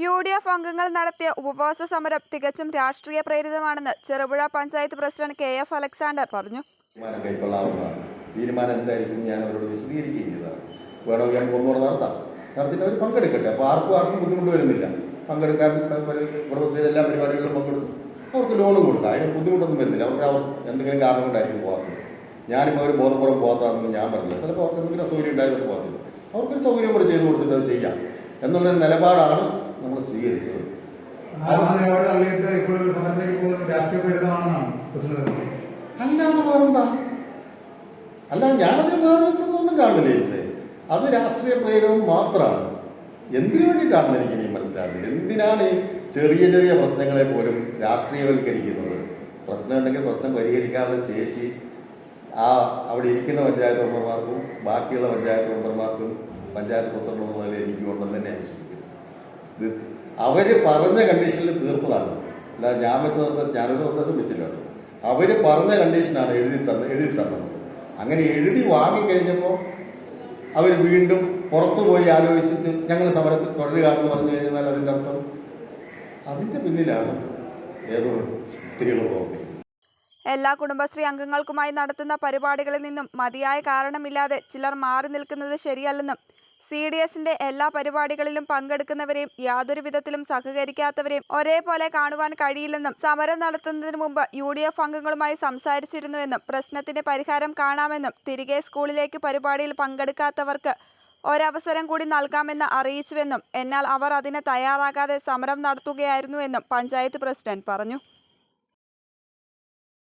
U D F അംഗങ്ങൾ നടത്തിയ ഉപവാസ സമരം തികച്ചും രാഷ്ട്രീയ പ്രേരിതമാണെന്ന് Cherupuzha panchayat president K F Alexander പറഞ്ഞു. തീരുമാനം എന്തായിരിക്കും ഞാൻ അവരോട് വിശദീകരിക്കുകയും ചെയ്തതാണ്. വേണമെങ്കിൽ നമുക്ക് ഒന്നുകൂടെ നടത്താം. നടത്തിയിട്ട് അവർ പങ്കെടുക്കട്ടെ. അപ്പോൾ ആർക്കും ആർക്കും ബുദ്ധിമുട്ട് വരുന്നില്ല. പങ്കെടുക്കാൻ കുടുംബശ്രീയുടെ എല്ലാ പരിപാടികളിലും പങ്കെടുക്കും. അവർക്ക് ലോണും കൊടുക്കാം. അതിന് ബുദ്ധിമുട്ടൊന്നും വരുന്നില്ല. അവരുടെ അവസ്ഥ എന്തെങ്കിലും കാരണം കൊണ്ടായിരിക്കും പോകാത്തത്. ഞാനിപ്പോൾ അവർ ബോധപൂർവം പോകാത്തതാണെന്ന് ഞാൻ പറഞ്ഞില്ല. ചിലപ്പോൾ അവർക്ക് എന്തെങ്കിലും അസൗകര്യം ഉണ്ടായതൊക്കെ പോകത്തില്ല അവർക്കൊരു സൗകര്യം കൂടെ ചെയ്ത് കൊടുത്തിട്ട് അത് ചെയ്യാം. എന്നുള്ളൊരു നിലപാടാണ് നമ്മൾ സ്വീകരിച്ചത്. ആ നിലപാട് തള്ളിയിട്ട് ഇപ്പോൾ ഒരു സമരത്തിലേക്ക് പോകുന്ന രാഷ്ട്രീയ പ്രേരിതമാണെന്നാണ് പ്രസിഡന്റ് പറയുന്നത്. അല്ലാതെ വേറെന്താ? അല്ല ഞാനതിന് വേറൊന്നും കാണില്ല ജെയിംസേ അത് രാഷ്ട്രീയ പ്രേരിതം മാത്രമാണ്. എന്തിനു വേണ്ടിയിട്ടാണെന്ന് എനിക്ക് ഇനി മനസ്സിലാകുന്നത് എന്തിനാണ് ഈ ചെറിയ ചെറിയ പ്രശ്നങ്ങളെ പോലും രാഷ്ട്രീയവൽക്കരിക്കുന്നത്? പ്രശ്നം ഉണ്ടെങ്കിൽ പ്രശ്നം പരിഹരിക്കാതെ ശേഷി ആ അവിടെ ഇരിക്കുന്ന പഞ്ചായത്ത് മെമ്പർമാർക്കും ബാക്കിയുള്ള പഞ്ചായത്ത് മെമ്പർമാർക്കും പഞ്ചായത്ത് പ്രസിഡന്റ് എന്ന നിലയിൽ എനിക്ക് ഉണ്ടെന്ന് തന്നെ വിശ്വസിക്കുന്നു അവർ പറഞ്ഞ കണ്ടീഷനിൽ തീർത്തതാണ്. അല്ല ഞാൻ വെച്ച നിർദ്ദേശം ഞാനൊരു നിർദ്ദേശം വെച്ചില്ല അവർ പറഞ്ഞ കണ്ടീഷനാണ് എഴുതി തന്നത് എഴുതി തന്നത്. അങ്ങനെ എഴുതി വാങ്ങിക്കഴിഞ്ഞപ്പോൾ അവർ വീണ്ടും പുറത്തു പോയി ആലോചിച്ചിട്ട് ഞങ്ങൾ സമരത്തിൽ തുടരുകയാണെന്ന് പറഞ്ഞു കഴിഞ്ഞാൽ അതിന്റെ അർത്ഥം അതിന്റെ പിന്നിലാണ് ഏതോ ശക്തികളോ എല്ലാ കുടുംബശ്രീ അംഗങ്ങൾക്കുമായി നടത്തുന്ന പരിപാടികളിൽ നിന്നും മതിയായ കാരണമില്ലാതെ ചിലർ മാറി നിൽക്കുന്നത് ശരിയല്ലെന്നും സി ഡി എസിന്റെ എല്ലാ പരിപാടികളിലും പങ്കെടുക്കുന്നവരെയും യാതൊരു വിധത്തിലും സഹകരിക്കാത്തവരെയും ഒരേപോലെ കാണുവാൻ കഴിയില്ലെന്നും സമരം നടത്തുന്നതിന് മുമ്പ് യു ഡി എഫ് അംഗങ്ങളുമായി സംസാരിച്ചിരുന്നുവെന്നും പ്രശ്നത്തിന് പരിഹാരം കാണാമെന്നും തിരികെ സ്കൂളിലേക്ക് പരിപാടിയിൽ പങ്കെടുക്കാത്തവർക്ക് ഒരവസരം കൂടി നൽകാമെന്ന് അറിയിച്ചുവെന്നും എന്നാൽ അവർ അതിന് തയ്യാറാകാതെ സമരം നടത്തുകയായിരുന്നുവെന്നും പഞ്ചായത്ത് പ്രസിഡന്റ് പറഞ്ഞു